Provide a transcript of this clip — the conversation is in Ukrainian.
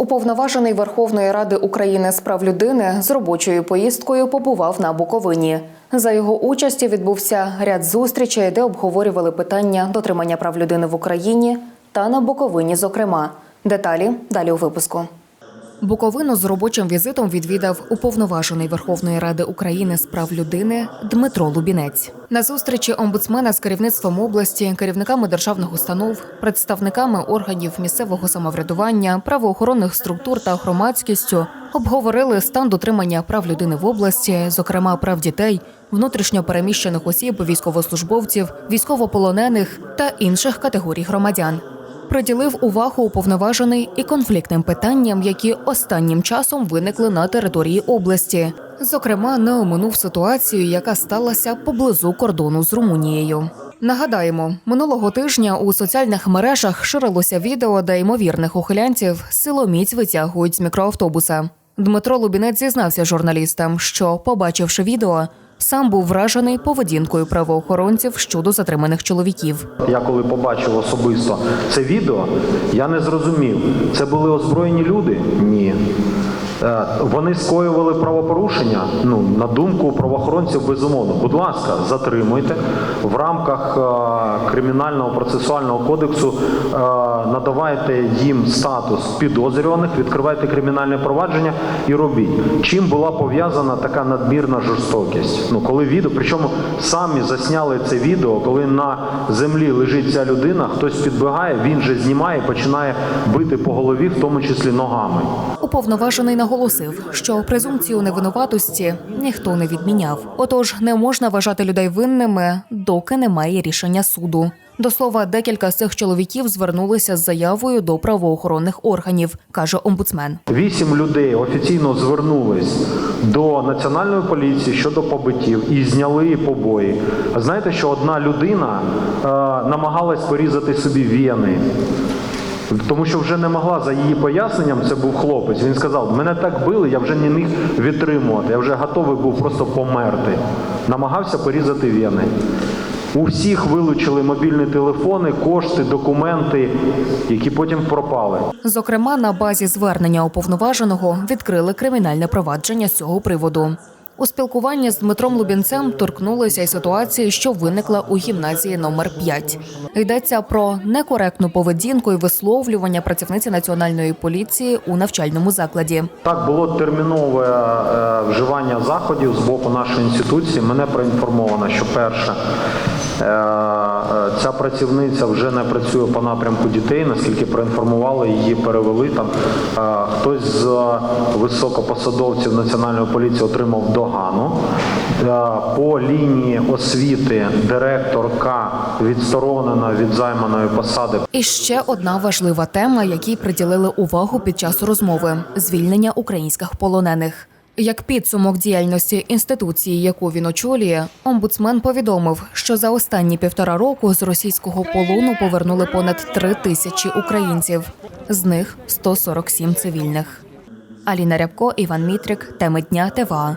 Уповноважений Верховної Ради України з прав людини з робочою поїздкою побував на Буковині. За його участі відбувся ряд зустрічей, де обговорювали питання дотримання прав людини в Україні та на Буковині, зокрема. Деталі далі у випуску. Буковину з робочим візитом відвідав уповноважений Верховної Ради України з прав людини Дмитро Лубінець. На зустрічі омбудсмена з керівництвом області, керівниками державних установ, представниками органів місцевого самоврядування, правоохоронних структур та громадськістю обговорили стан дотримання прав людини в області, зокрема прав дітей, внутрішньо переміщених осіб, військовослужбовців, військовополонених та інших категорій громадян приділив увагу уповноважений і конфліктним питанням, які останнім часом виникли на території області. Зокрема, не оминув ситуацію, яка сталася поблизу кордону з Румунією. Нагадаємо, минулого тижня у соціальних мережах ширилося відео, де ймовірних ухилянців силоміць витягують з мікроавтобуса. Дмитро Лубінець зізнався журналістам, що, побачивши відео, сам був вражений поведінкою правоохоронців щодо затриманих чоловіків. Я коли побачив особисто це відео, я не зрозумів, це були озброєні люди? Ні. Е, Вони скоювали правопорушення. Ну, на думку правоохоронців, безумовно. Будь ласка, затримуйте в рамках е, кримінального процесуального кодексу. е, Надавайте їм статус підозрюваних, відкривайте кримінальне провадження і робіть. Чим була пов'язана така надмірна жорстокість? Ну, коли відео, причому самі засняли це відео, коли на землі лежить ця людина, хтось підбігає, він же знімає, починає бити по голові, в тому числі ногами. Уповноважений наголосив, що презумпцію невинуватості ніхто не відміняв. Отож, не можна вважати людей винними, доки немає рішення суду. До слова, декілька з цих чоловіків звернулися з заявою до правоохоронних органів, каже омбудсмен. Вісім людей офіційно звернулись до національної поліції щодо побиттів і зняли побої. Знаєте, що одна людина е, намагалась порізати собі вени. Тому що вже не могла за її поясненням, це був хлопець. Він сказав: мене так били, я вже не міг відтримувати. Я вже готовий був просто померти. Намагався порізати вени. У всіх вилучили мобільні телефони, кошти, документи, які потім пропали. Зокрема, на базі звернення уповноваженого відкрили кримінальне провадження з цього приводу. У спілкуванні з Дмитром Лубінцем торкнулися й ситуації, що виникла у гімназії номер 5 Йдеться про некоректну поведінку і висловлювання працівниці національної поліції у навчальному закладі. Так, було термінове е, вживання заходів з боку нашої інституції. Мене проінформовано, що перше. Е, Ця працівниця вже не працює по напрямку дітей, наскільки проінформували, її перевели там. е, Хтось з високопосадовців національної поліції отримав догану. Е, По лінії освіти директорка відсторонена від займаної посади. І ще одна важлива тема, якій приділили увагу під час розмови звільнення українських полонених. Як підсумок діяльності інституції, яку він очолює, омбудсмен повідомив, що за останні півтора року з російського полону повернули понад три тисячі українців, з них 147 цивільних. Аліна Рябко, Іван Мітрик, теми дня ТВА.